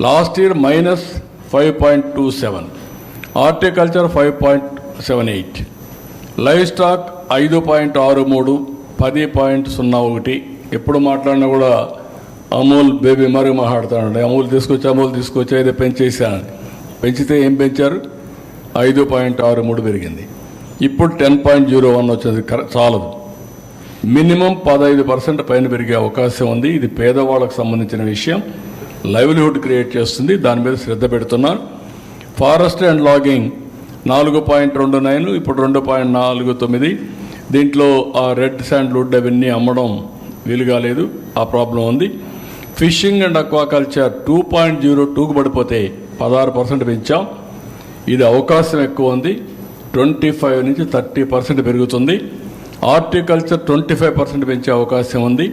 Last year minus five point two seven horticulture five point seven eight livestock ఐదు point ఆరు మూడు పది point సున్నా ఒకటి. ఎప్పుడు మాట్లాడినా కూడా అమూల్ బేబీ మరుగు మాట్లాడుతానండి అమూల్ తీసుకొచ్చి అమూల్ తీసుకొచ్చి అయితే పెంచేసాను పెంచితే ఏం పెంచారు? ఐదు పాయింట్ ఆరు మూడు పెరిగింది. ఇప్పుడు టెన్ పాయింట్ జీరో వన్ వచ్చింది. కర- చాలదు. మినిమం పదహైదు పర్సెంట్ పైన పెరిగే అవకాశం ఉంది. ఇది పేదవాళ్ళకు సంబంధించిన విషయం. లైవ్లీహుడ్ క్రియేట్ చేస్తుంది. దాని మీద శ్రద్ధ పెడుతున్నారు. ఫారెస్ట్ అండ్ లాగింగ్ నాలుగు పాయింట్ రెండు నైన్ ఇప్పుడు రెండు పాయింట్ నాలుగు తొమ్మిది. దీంట్లో ఆ రెడ్ శాండ్ వుడ్ అవన్నీ అమ్మడం వీలు కాలేదు ఆ ప్రాబ్లం ఉంది. Fishing and aquaculture two point zero టూకు పడిపోతే పదహారు పర్సెంట్ పెంచాం. ఇది అవకాశం ఎక్కువ ఉంది. ట్వంటీ ఫైవ్ నుంచి థర్టీ పర్సెంట్ పెరుగుతుంది. హార్టికల్చర్ ట్వంటీ ఫైవ్ పర్సెంట్ పెంచే అవకాశం ఉంది.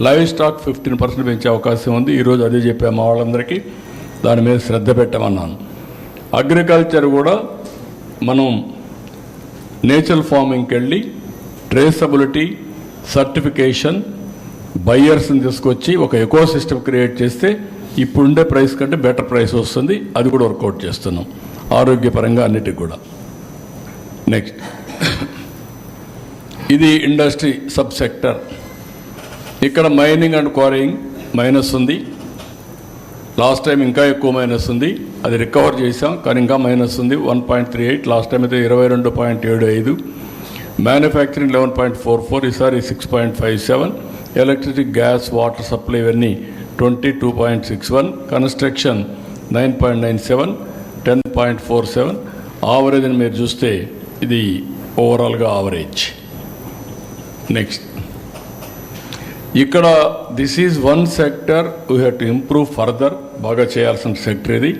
లైవ్ స్టాక్ ఫిఫ్టీన్ పర్సెంట్ పెంచే అవకాశం ఉంది. ఈరోజు అదే చెప్పాము మా వాళ్ళందరికీ. దాని మీద శ్రద్ధ పెట్టమన్నాను. అగ్రికల్చర్ కూడా మనం నేచురల్ ఫార్మింగ్కి వెళ్ళి ట్రేసబిలిటీ సర్టిఫికేషన్ బయ్యర్స్ని తీసుకొచ్చి ఒక ఎకో సిస్టమ్ క్రియేట్ చేస్తే ఇప్పుడుండే ప్రైస్ కంటే బెటర్ ప్రైస్ వస్తుంది. అది కూడా వర్కౌట్ చేస్తున్నాం. ఆరోగ్యపరంగా అన్నిటికి కూడా. నెక్స్ట్. ఇది ఇండస్ట్రీ సబ్ సెక్టర్ ఇక్కడ మైనింగ్ అండ్ క్వారింగ్ మైనస్ ఉంది. లాస్ట్ టైం ఇంకా ఎక్కువ మైనస్ ఉంది. అది రికవర్ చేసాం కానీ ఇంకా మైనస్ ఉంది. One point three eight last time అయితే ఇరవై రెండు పాయింట్ ఏడు ఐదు manufacturing eleven point four four ఈసారి six point five seven electricity gas water supply ఇవన్నీ twenty two point six one construction nine point nine seven ten point four seven average అని మీరు చూస్తే ఇది ఓవరాల్గా ఆవరేజ్ నెక్స్ట్ ఇక్కడ this is one sector we have to improve further బాగా చేయాల్సిన sector ఇది.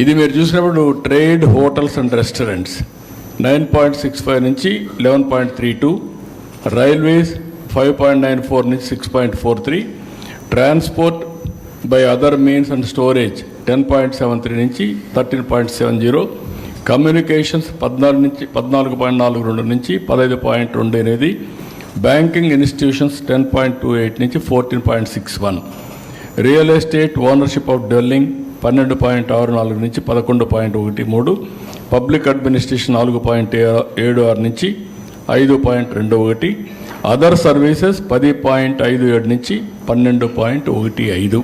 ఇది మీరు చూసినప్పుడు trade hotels and restaurants nine point six five నుంచి eleven point three two railways five point nine four నుంచి six point four three transport by other means and storage ten point seven three నుంచి thirteen point seven zero communications పద్నాలుగు నుంచి పద్నాలుగు point నాలుగు రెండు నుంచి పదహైదు పాయింట్ రెండు అనేది banking institutions ten point two eight నుంచి fourteen point six one real estate ownership of dwelling పన్నెండు పాయింట్ ఆరు నాలుగు నుంచి పదకొండు పాయింట్ ఒకటి మూడు. పబ్లిక్ అడ్మినిస్ట్రేషన్ నాలుగు పాయింట్ ఏడు ఆరు నుంచి ఐదు పాయింట్ రెండు ఒకటి. అదర్ సర్వీసెస్ పది పాయింట్ ఐదు ఏడు నుంచి పన్నెండు పాయింట్ ఒకటి ఐదు.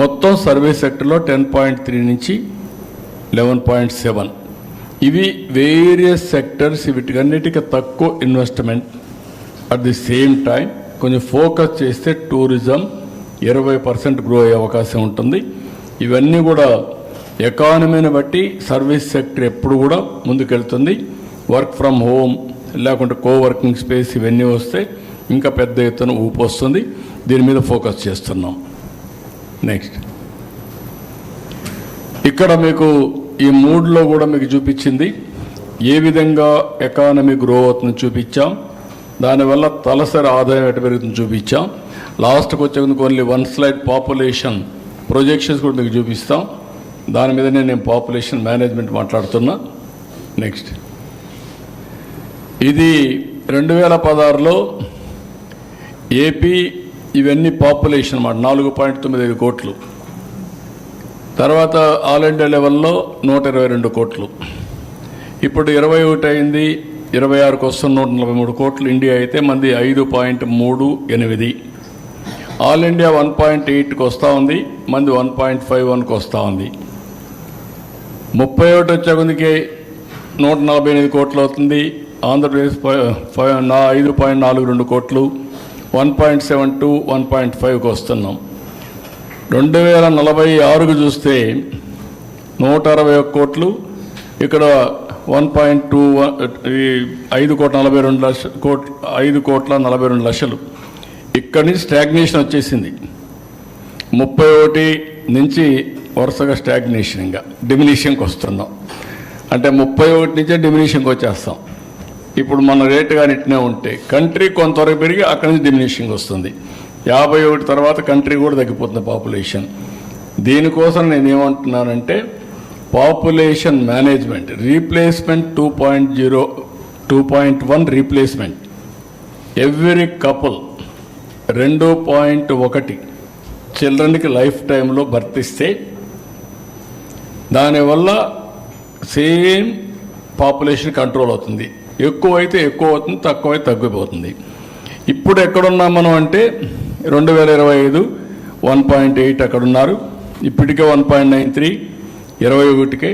మొత్తం సర్వీస్ సెక్టర్లో టెన్ పాయింట్ త్రీ నుంచి లెవెన్ పాయింట్ సెవెన్ ఇవి వేరియస్ సెక్టర్స్ వీటికన్నిటికీ తక్కువ investment at the same time కొంచెం ఫోకస్ చేస్తే టూరిజం ఇరవై పర్సెంట్ గ్రో అయ్యే అవకాశం ఉంటుంది. ఇవన్నీ కూడా ఎకానమీని బట్టి సర్వీస్ సెక్టర్ ఎప్పుడు కూడా ముందుకెళ్తుంది. వర్క్ ఫ్రమ్ హోమ్ లేకుంటే కోవర్కింగ్ స్పేస్ ఇవన్నీ వస్తే ఇంకా పెద్ద ఎత్తున ఊపు వస్తుంది. దీని మీద ఫోకస్ చేస్తున్నాం. నెక్స్ట్ ఇక్కడ మీకు ఈ మూడ్లో కూడా మీకు చూపించింది. ఏ విధంగా ఎకానమీ గ్రో అవుతుందో చూపించాం. దానివల్ల తలసరి ఆదాయం ఎటు పెరుగుతుంది చూపించాం. లాస్ట్కి వచ్చేందుకు only one slide population projections కూడా మీకు చూపిస్తాం. దాని మీదనే నేను పాపులేషన్ మేనేజ్మెంట్ మాట్లాడుతున్నా. నెక్స్ట్ ఇది రెండు వేల పదహారులో ఏపీ ఇవన్నీ పాపులేషన్ అన్నమాట. నాలుగు పాయింట్ తొమ్మిది ఐదు కోట్లు. తర్వాత ఆల్ ఇండియా లెవెల్లో నూట ఇరవై రెండు కోట్లు. ఇప్పుడు ఇరవై ఒకటి అయింది. ఇరవై ఆరుకు వస్తున్న నూట నలభై మూడు కోట్లు ఇండియా అయితే మంది ఐదు పాయింట్ మూడు ఎనిమిది. ఆల్ ఇండియా వన్ పాయింట్ ఎయిట్కి వస్తూ ఉంది మంది వన్ పాయింట్ ఫైవ్ వన్కి వస్తూ ఉంది. ముప్పై ఒకటి వచ్చే నూట నలభై ఎనిమిది కోట్లు అవుతుంది ఆంధ్రప్రదేశ్ ఫైవ్ ఫైవ్ నా ఐదు పాయింట్ నాలుగు రెండు కోట్లు one point seven two one point ఫైవ్కి వస్తున్నాం. రెండు వేల నలభై ఆరుకు చూస్తే నూట అరవై ఒక్క కోట్లు ఇక్కడ వన్ పాయింట్ టూ ఐదు కోట్ల నలభై రెండు లక్ష కోట్ ఐదు కోట్ల నలభై రెండు లక్షలు. ఇక్కడి నుంచి స్టాగ్నేషన్ వచ్చేసింది. ముప్పై ఒకటి నుంచి వరుసగా స్టాగ్నేషన్ ఇంకా డిమినిషన్కి వస్తున్నాం. అంటే ముప్పై ఒకటి నుంచే డిమినిషన్కి వచ్చేస్తాం. ఇప్పుడు మన రేటు కానీ ఇట్నే ఉంటే కంట్రీ కొంతవరకు పెరిగి అక్కడి నుంచి డిమినిషింగ్ వస్తుంది. యాభై ఒకటి తర్వాత కంట్రీ కూడా తగ్గిపోతుంది పాపులేషన్. దీనికోసం నేను ఏమంటున్నానంటే population management replacement two point zero two point one replacement every couple రెండు పాయింట్ ఒకటి చిల్డ్రన్కి లైఫ్ టైంలో భర్తిస్తే దానివల్ల సేమ్ పాపులేషన్ కంట్రోల్ అవుతుంది. ఎక్కువైతే ఎక్కువ అవుతుంది తక్కువైతే తగ్గిపోతుంది. ఇప్పుడు ఎక్కడున్నాం మనం అంటే రెండు వేల ఇరవై ఐదు వన్ పాయింట్ ఎయిట్ అక్కడ ఉన్నారు ఇప్పటికే వన్ పాయింట్ నైన్ త్రీ ఇరవై ఒకటికి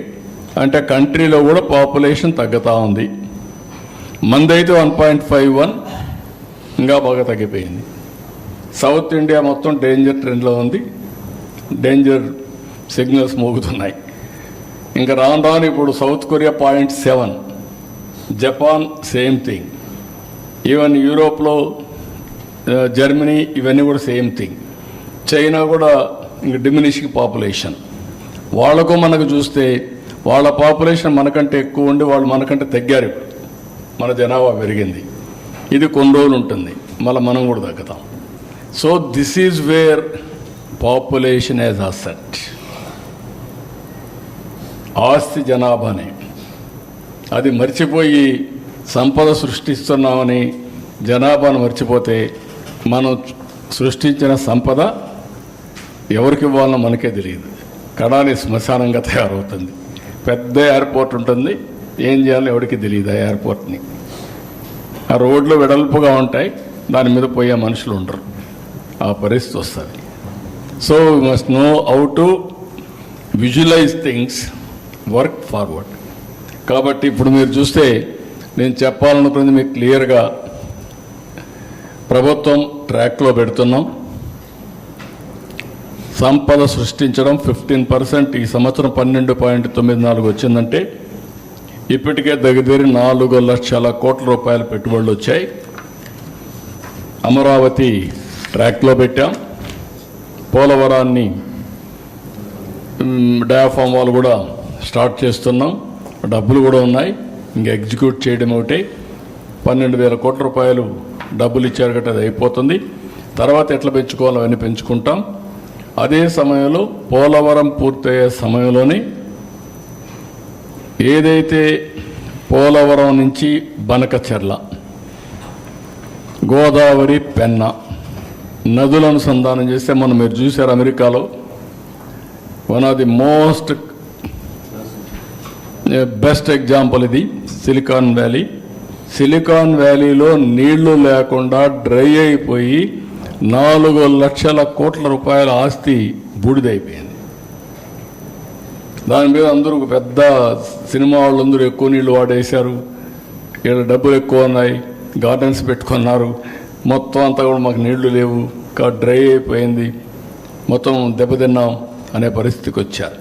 అంటే కంట్రీలో కూడా పాపులేషన్ తగ్గుతూ ఉంది. మందైతే వన్ పాయింట్ ఫైవ్ వన్ ఇంకా బాగా తగ్గిపోయింది. సౌత్ ఇండియా మొత్తం డేంజర్ ట్రెండ్లో ఉంది. డేంజర్ సిగ్నల్స్ మోగుతున్నాయి. ఇంకా రాను రాను ఇప్పుడు South Korea point seven Japan same thing. Even యూరోప్లో జర్మనీ ఇవన్నీ కూడా సేమ్ థింగ్. చైనా కూడా ఇంక డిమినిషింగ్ పాపులేషన్. వాళ్ళకు మనకు చూస్తే వాళ్ళ పాపులేషన్ మనకంటే ఎక్కువ ఉండి వాళ్ళు మనకంటే తగ్గారు ఇప్పుడు. మన జనాభా పెరిగింది. ఇది కొన్ని రోజులు ఉంటుంది. మళ్ళీ మనం కూడా తగ్గుతాం. So this is where population as asset. ఆస్తి జనాభాని. అది మర్చిపోయి సంపద సృష్టిస్తున్నామని జనాభాను మర్చిపోతే మనం సృష్టించిన సంపద ఎవరికి ఇవ్వాలనో మనకే తెలియదు. కడాని శ్మశానంగా తయారవుతుంది. పెద్ద ఎయిర్పోర్ట్ ఉంటుంది. ఏం చేయాలో ఎవరికి తెలియదు ఆ ఎయిర్పోర్ట్ని. ఆ రోడ్లు వెడల్పుగా ఉంటాయి. దాని మీద పోయే మనుషులు ఉండరు. ఆ పరిస్థితి వస్తుంది. So we must know how to visualize things work forward కాబట్టి ఇప్పుడు మీరు చూస్తే నేను చెప్పాలనుకున్నది మీకు క్లియర్గా ప్రభుత్వం ట్రాక్లో పెడుతున్నాం. సంపద సృష్టించడం ఫిఫ్టీన్ పర్సెంట్ ఈ సంవత్సరం పన్నెండు పాయింట్ తొమ్మిది నాలుగు వచ్చిందంటే ఇప్పటికే దగ్గర నాలుగు లక్షల కోట్ల రూపాయల పెట్టుబడులు వచ్చాయి. అమరావతి ట్రాక్లో పెట్టాం. పోలవరాన్ని డయాఫామ్ వాళ్ళు కూడా స్టార్ట్ చేస్తున్నాం. డబ్బులు కూడా ఉన్నాయి. ఇంకా ఎగ్జిక్యూట్ చేయడం ఒకటి. పన్నెండు వేల కోట్ల రూపాయలు డబ్బులు ఇచ్చారు కాబట్టి అది అయిపోతుంది. తర్వాత ఎట్లా పెంచుకోవాలో అవన్నీ పెంచుకుంటాం. అదే సమయంలో పోలవరం పూర్తయ్యే సమయంలోనే ఏదైతే పోలవరం నుంచి బనకచెర్ల గోదావరి పెన్న నదుల అనుసంధానం చేస్తే మనం మీరు చూశారు అమెరికాలో one of the most best example ఇది సిలికాన్ వ్యాలీ. సిలికాన్ వ్యాలీలో నీళ్ళు లేకుండా డ్రై అయిపోయి నాలుగు లక్షల కోట్ల రూపాయల ఆస్తి బూడిదైపోయింది. దాని మీద అందరూ పెద్ద సినిమా వాళ్ళందరూ ఎక్కువ నీళ్ళు వాడేశారు. ఇక్కడ డబ్బులు ఎక్కువ ఉన్నాయి గార్డెన్స్ పెట్టుకున్నారు. మొత్తం అంతా కూడా మాకు నీళ్ళు లేవు కా డ్రై అయిపోయింది. మొత్తం దెబ్బతిన్నాం అనే పరిస్థితికి వచ్చారు.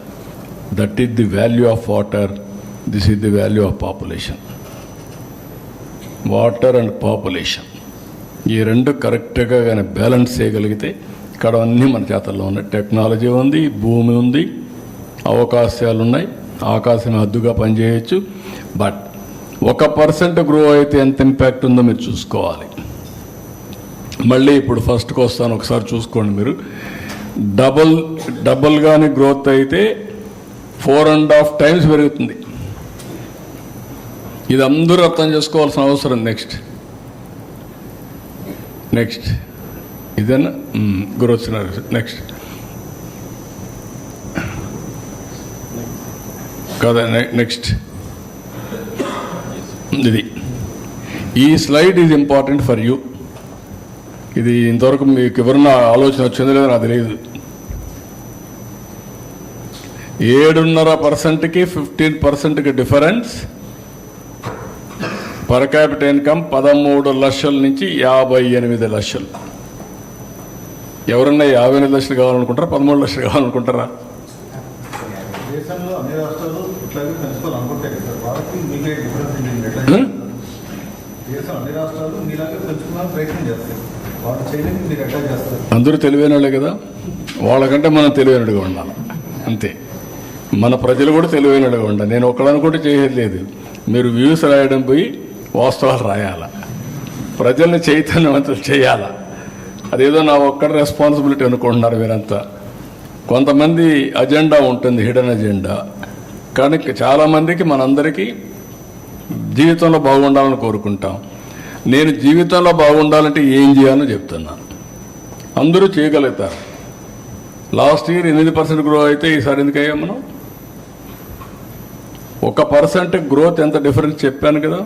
That is the value of water this is the value of population water and population ఈ రెండు కరెక్ట్గా కానీ బ్యాలెన్స్ చేయగలిగితే ఇక్కడ అన్నీ మన చేతల్లో ఉన్నాయి. టెక్నాలజీ ఉంది భూమి ఉంది అవకాశాలు ఉన్నాయి ఆకాశం హద్దుగా పనిచేయచ్చు. బట్ ఒక పర్సెంట్ గ్రో అయితే ఎంత ఇంపాక్ట్ ఉందో మీరు చూసుకోవాలి. మళ్ళీ ఇప్పుడు ఫస్ట్కి వస్తాను ఒకసారి చూసుకోండి మీరు. డబల్ డబల్ కానీ గ్రోత్ అయితే ఫోర్ అండ్ హాఫ్ టైమ్స్ పెరుగుతుంది. ఇది అందరూ అర్థం చేసుకోవాల్సిన అవసరం నెక్స్ట్. నెక్స్ట్ ఇదేనా గ్రోత్ నెక్స్ట్ కదా నెక్స్ట్ ఇది ఈ slide is important for you ఇది ఇంతవరకు మీకు ఎవరన్నా ఆలోచన వచ్చిందో లేదో నాకు తెలియదు. ఏడున్నర పర్సెంట్కి ఫిఫ్టీన్ పర్సెంట్కి డిఫరెన్స్ పర్ క్యాపిటల్ ఇన్కమ్ పదమూడు లక్షల నుంచి యాభై ఎనిమిది లక్షలు. ఎవరన్నా యాభై ఎనిమిది లక్షలు కావాలనుకుంటారా? పదమూడు లక్షలు కావాలనుకుంటారా? అందరూ తెలివైన వాళ్ళే కదా. వాళ్ళకంటే మనం తెలివైనడుగా ఉండాలి. అంతే. మన ప్రజలు కూడా తెలివైనడుగా ఉండాలి. నేను ఒక్కడనుకుంటే చేయలేదు లేదు. మీరు వ్యూస్ రాయడం పోయి వాస్తవాలు రాయాల. ప్రజల్ని చైతన్యవంతులు చేయాల. అదేదో నా ఒక్కడి రెస్పాన్సిబిలిటీ అనుకుంటున్నారు మీరంతా. కొంతమంది అజెండా ఉంటుంది హిడెన్ అజెండా కానీ చాలామందికి మనందరికీ జీవితంలో బాగుండాలని కోరుకుంటాం. నేను జీవితంలో బాగుండాలంటే ఏం చేయాలో చెప్తున్నాను అందరూ చేయగలుగుతారు. లాస్ట్ ఇయర్ ఎనిమిది పర్సెంట్ గ్రో అయితే ఈసారి ఎందుకయ్యా మనం? ఒక పర్సెంట్ గ్రోత్ ఎంత డిఫరెన్స్ చెప్పాను కదా?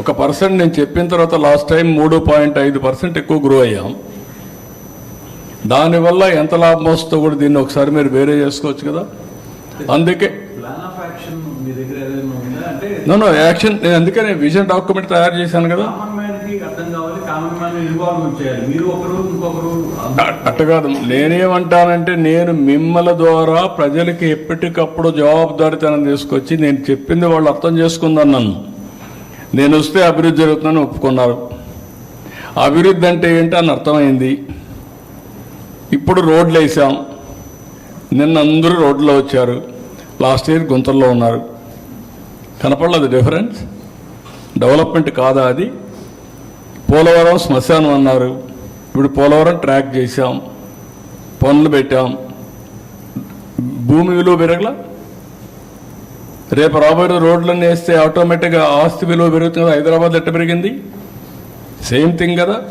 ఒక పర్సెంట్ నేను చెప్పిన తర్వాత లాస్ట్ టైం మూడు పాయింట్ ఐదు పర్సెంట్ ఎక్కువ గ్రో అయ్యాం. దానివల్ల ఎంత లాభం వస్తుందో కూడా దీన్ని ఒకసారి మీరు వేరే చేసుకోవచ్చు కదా. అందుకే నో యాక్షన్ నేను అందుకే నేను విజన్ డాక్యుమెంట్ తయారు చేశాను కదా. అట్ట కాదు. నేనేమంటానంటే నేను మిమ్మల ద్వారా ప్రజలకి ఎప్పటికప్పుడు జవాబుదారితనం తీసుకొచ్చి నేను చెప్పింది వాళ్ళు అర్థం చేసుకుందని నన్ను. నేను వస్తే అభివృద్ధి జరుగుతుందని ఒప్పుకున్నారు. అభివృద్ధి అంటే ఏంటి అని అర్థమైంది. ఇప్పుడు రోడ్లు వేసాం. నిన్న అందరూ రోడ్లో వచ్చారు. లాస్ట్ ఇయర్ గుంతల్లో ఉన్నారు. కనపడలేదు డిఫరెన్స్? డెవలప్మెంట్ కాదా అది? పోలవరం శ్మశానం అన్నారు. ఇప్పుడు పోలవరం ట్రాక్ చేశాం. పనులు పెట్టాం. భూమి విలువ పెరగలా? రేపు రాబోయే రోడ్లన్నీ వేస్తే ఆటోమేటిక్గా ఆస్తి విలువ పెరుగుతుంది హైదరాబాద్ ఎట్ట పెరిగింది? సేమ్ థింగ్ కదా?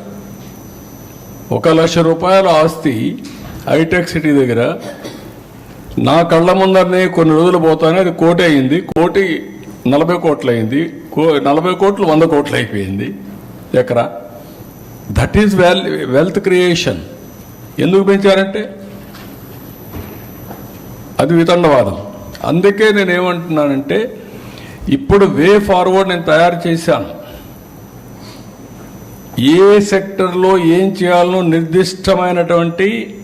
ఒక లక్ష రూపాయల ఆస్తి హైటెక్ సిటీ దగ్గర నా కళ్ళ ముందరనే కొన్ని రోజులు పోతానే అది కోటి అయింది కోటి నలభై కోట్లు అయింది కో నలభై కోట్లు వంద కోట్లు అయిపోయింది ఎకరా. That is well wealth creation ఎందుకు పెంచారంటే? అది వితండవాదం. అందుకే నేను ఏమంటున్నానంటే ఇప్పుడు వే ఫార్వర్డ్ నేను తయారు చేశాను. ఏ సెక్టర్లో ఏం చేయాలనో నిర్దిష్టమైనటువంటి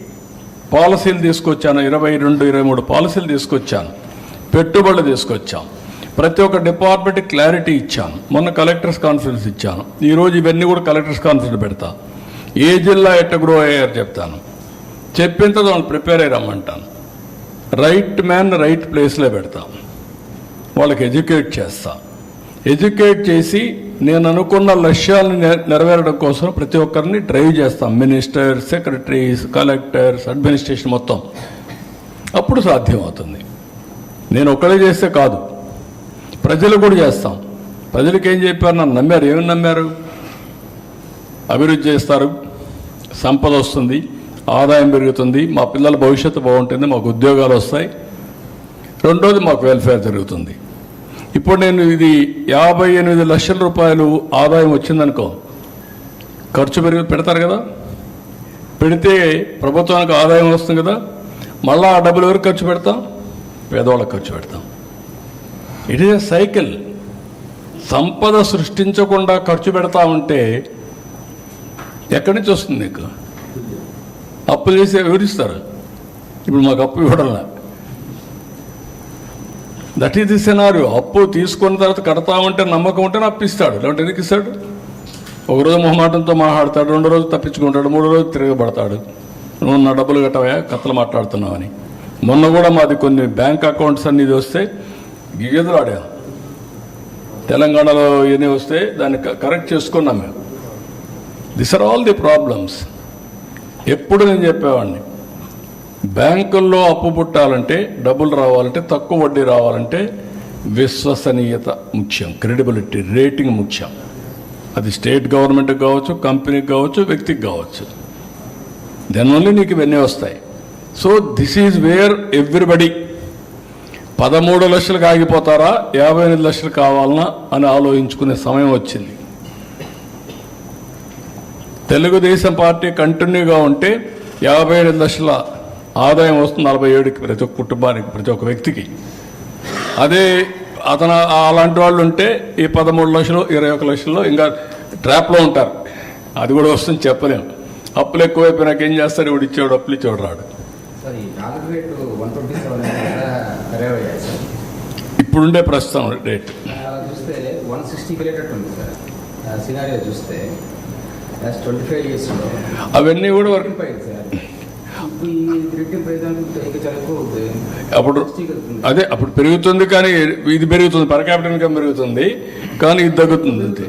పాలసీలు తీసుకొచ్చాను. ఇరవై రెండు ఇరవై మూడు పాలసీలు తీసుకొచ్చాను. పెట్టుబడులు తీసుకొచ్చాం ప్రతి ఒక్క డిపార్ట్మెంట్ క్లారిటీ ఇచ్చాను. మొన్న కలెక్టర్స్ కాన్ఫరెన్స్ ఇచ్చాను. ఈరోజు ఇవన్నీ కూడా కలెక్టర్స్ కాన్ఫరెన్స్ పెడతా. ఏ జిల్లా ఎట్ట గ్రో అయ్యారు చెప్తాను. చెప్పిన తర్వాత ప్రిపేర్ అయ్యి రమ్మంటాను. రైట్ మ్యాన్ రైట్ ప్లేస్లో పెడతాం. వాళ్ళకి ఎడ్యుకేట్ చేస్తాం. ఎడ్యుకేట్ చేసి నేను అనుకున్న లక్ష్యాలను నెరవేరడం కోసం ప్రతి ఒక్కరిని డ్రైవ్ చేస్తాం. మినిస్టర్స్ సెక్రటరీస్ కలెక్టర్స్ అడ్మినిస్ట్రేషన్ మొత్తం. అప్పుడు సాధ్యమవుతుంది. నేను ఒక్కడే చేస్తే కాదు. ప్రజలు కూడా చేస్తాం. ప్రజలకు ఏం చెప్పారు? నన్ను నమ్మారు. ఏమి నమ్మారు? అభివృద్ధి చేస్తారు. సంపద వస్తుంది. ఆదాయం పెరుగుతుంది మా పిల్లల భవిష్యత్తు బాగుంటుంది మాకు ఉద్యోగాలు వస్తాయి. రెండోది మాకు వెల్ఫేర్ జరుగుతుంది. ఇప్పుడు నేను ఇది యాభై ఎనిమిది లక్షల రూపాయలు ఆదాయం వచ్చిందనుకో ఖర్చు పెరిగి పెడతారు కదా? పెడితే ప్రభుత్వానికి ఆదాయం వస్తుంది కదా? మళ్ళీ ఆ డబ్బులు ఎవరికి ఖర్చు పెడతాం? పేదవాళ్ళకి ఖర్చు పెడతాం. ఇట్ ఈస్ ఎ సైకిల్ సంపద సృష్టించకుండా ఖర్చు పెడతా ఉంటే ఎక్కడి నుంచి వస్తుంది నీకు? అప్పులు చేసి ఎవరిస్తారు ఇప్పుడు మాకు అప్పు ఇవ్వడంలా. దట్ ఈస్ ది సినారియో అప్పు తీసుకున్న తర్వాత కడతా ఉంటే నమ్మకం ఉంటే అప్పిస్తాడు లేదంటే ఎందుకు ఇస్తాడు? ఒకరోజు మొహమాటంతో మాట్లాడతాడు రెండు రోజులు తప్పించుకుంటాడు మూడో రోజులు తిరగబడతాడు. నువ్వు నా డబ్బులు కట్టవా కథలు మాట్లాడుతున్నావని మొన్న కూడా మాది కొన్ని బ్యాంక్ అకౌంట్స్ అన్ని ఇది వస్తే గిగెదురు ఆడాం. తెలంగాణలో ఇవన్నీ వస్తే దాన్ని క- కరెక్ట్ చేసుకున్నాం మేము. This are all the problems ఎప్పుడు నేను చెప్పేవాడిని బ్యాంకుల్లో అప్పు పుట్టాలంటే డబ్బులు రావాలంటే తక్కువ వడ్డీ రావాలంటే విశ్వసనీయత ముఖ్యం క్రెడిబిలిటీ రేటింగ్ ముఖ్యం. అది స్టేట్ గవర్నమెంట్కి కావచ్చు కంపెనీకి కావచ్చు వ్యక్తికి కావచ్చు. దెన్ ఓన్లీ నీకు ఇవన్నీ వస్తాయి. So this is where everybody పదమూడు లక్షలకు ఆగిపోతారా యాభై ఎనిమిది లక్షలు కావాలనా అని ఆలోచించుకునే సమయం వచ్చింది. తెలుగుదేశం పార్టీ కంటిన్యూగా ఉంటే యాభై ఎనిమిది లక్షల ఆదాయం వస్తుంది నలభై ఏడుకి ప్రతి ఒక్క కుటుంబానికి ప్రతి ఒక్క వ్యక్తికి. అదే అతను అలాంటి వాళ్ళు ఉంటే ఈ పదమూడు లక్షలు ఇరవై ఒక లక్షల్లో ఇంకా ట్రాప్లో ఉంటారు. అది కూడా వస్తుంది చెప్పలేము అప్పులు ఎక్కువైపోయినాక ఏం చేస్తారు ఇవి ఇచ్చేవాడు అప్పులు ఇచ్చేవాడు రాడు. ఇప్పుడుండే ప్రస్తుతం రేట్. వన్ సిక్స్టీకి సార్. సినారియో చూస్తే లాస్ట్ ట్వంటీ ఫైవ్ ఇయర్స్లో అవన్నీ కూడా వర్క్ అప్పుడు అదే అప్పుడు పెరుగుతుంది కానీ ఇది పెరుగుతుంది. పర్ క్యాపిటల్ ఇన్కమ్ పెరుగుతుంది కానీ ఇది తగ్గుతుంది అంతే.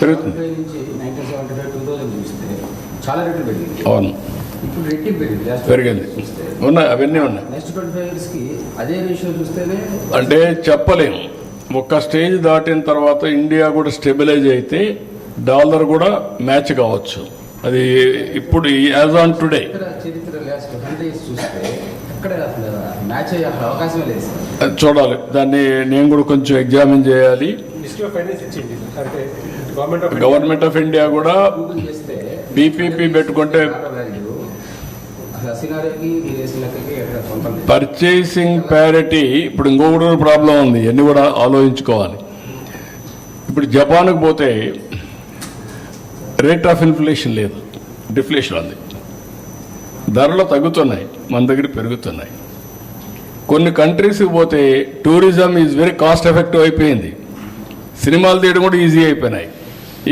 పెరుగుతుంది. అవును. పెరిగింది? ఉన్నాయి అవన్నీ ఉన్నాయి. అంటే చెప్పలేము. ఒక స్టేజ్ దాటిన తర్వాత ఇండియా కూడా స్టెబిలైజ్ అయితే డాలర్ కూడా మ్యాచ్ కావచ్చు. అది ఇప్పుడు యాజ్ ఆన్ టుడే. చూడాలి. దాన్ని నేను కూడా కొంచెం ఎగ్జామిన్ చేయాలి. మినిస్ట్రీ ఆఫ్ ఫైనాన్స్ ఇచ్చింది. అంటే గవర్నమెంట్ ఆఫ్ ఇండియా కూడా BPP పెట్టుకుంటే. పర్చేసింగ్ ప్యారిటీ ఇప్పుడు ఇంకొకటి ప్రాబ్లం ఉంది. అన్ని కూడా ఆలోచించుకోవాలి. ఇప్పుడు జపాన్కి పోతే రేట్ ఆఫ్ ఇన్ఫ్లేషన్ లేదు. డిఫ్లేషన్ ఉంది. ధరలు తగ్గుతున్నాయి. మన దగ్గర పెరుగుతున్నాయి. కొన్ని కంట్రీస్కి పోతే tourism is very cost effective అయిపోయింది. సినిమాలు తీయడం కూడా ఈజీ అయిపోయినాయి.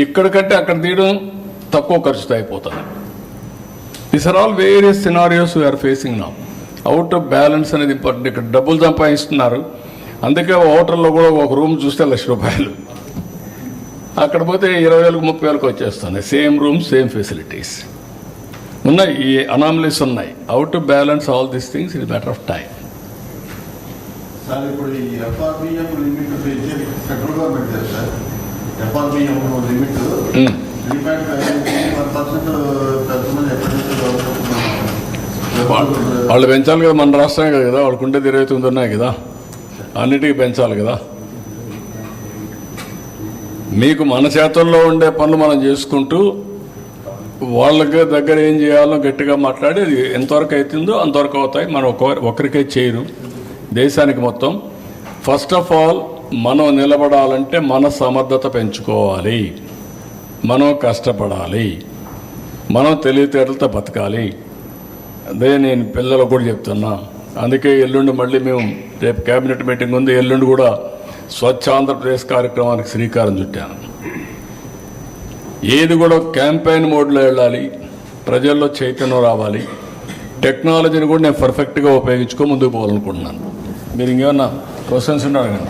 ఇక్కడ కంటే అక్కడ తీయడం తక్కువ ఖర్చుతో అయిపోతున్నాయి this are all various scenarios we are facing నా అవుట్ ఆఫ్ బ్యాలెన్స్ అనేది ఇంపార్టెంట్ ఇక్కడ డబ్బులు సంపాదిస్తున్నారు. అందుకే హోటల్లో కూడా ఒక రూమ్ చూస్తే లక్ష రూపాయలు. అక్కడ పోతే ఇరవై వేలకు ముప్పై వేలకు వచ్చేస్తున్నాయి సేమ్ రూమ్ సేమ్ ఫెసిలిటీస్ ఉన్నాయి ఈ అనామలీస్ ఉన్నాయి. Out of balance all these things is matter of time కదా వాళ్ళు పెంచాలి కదా మన రాష్ట్రమే కదా. ఉండేది ఇరవై తొమ్మిది ఉన్నాయి కదా. అన్నిటికీ పెంచాలి కదా. మీకు మన చేతుల్లో ఉండే పనులు మనం చేసుకుంటూ వాళ్ళకి దగ్గర ఏం చేయాలో గట్టిగా మాట్లాడి అది ఎంతవరకు అవుతుందో అంతవరకు అవుతాయి. మనం ఒక ఒకరికే చేయరు. దేశానికి మొత్తం ఫస్ట్ ఆఫ్ ఆల్ మనం నిలబడాలంటే మన సమర్థత పెంచుకోవాలి. మనం కష్టపడాలి. మనం తెలివితేటలతో బతకాలి. అదే నేను పిల్లలకు కూడా చెప్తున్నా. అందుకే ఎల్లుండి మళ్ళీ మేము రేపు క్యాబినెట్ మీటింగ్ ఉంది. ఎల్లుండి కూడా స్వచ్ఛ ఆంధ్రప్రదేశ్ కార్యక్రమానికి శ్రీకారం చుట్టాను. ఏది కూడా క్యాంపెయిన్ మోడ్లో వెళ్ళాలి ప్రజల్లో చైతన్యం రావాలి టెక్నాలజీని కూడా నేను పర్ఫెక్ట్గా ఉపయోగించుకో ముందుకు పోవాలనుకుంటున్నాను. మీరు ఇంకేమన్నా క్వశ్చన్స్ ఉన్నాడు కానీ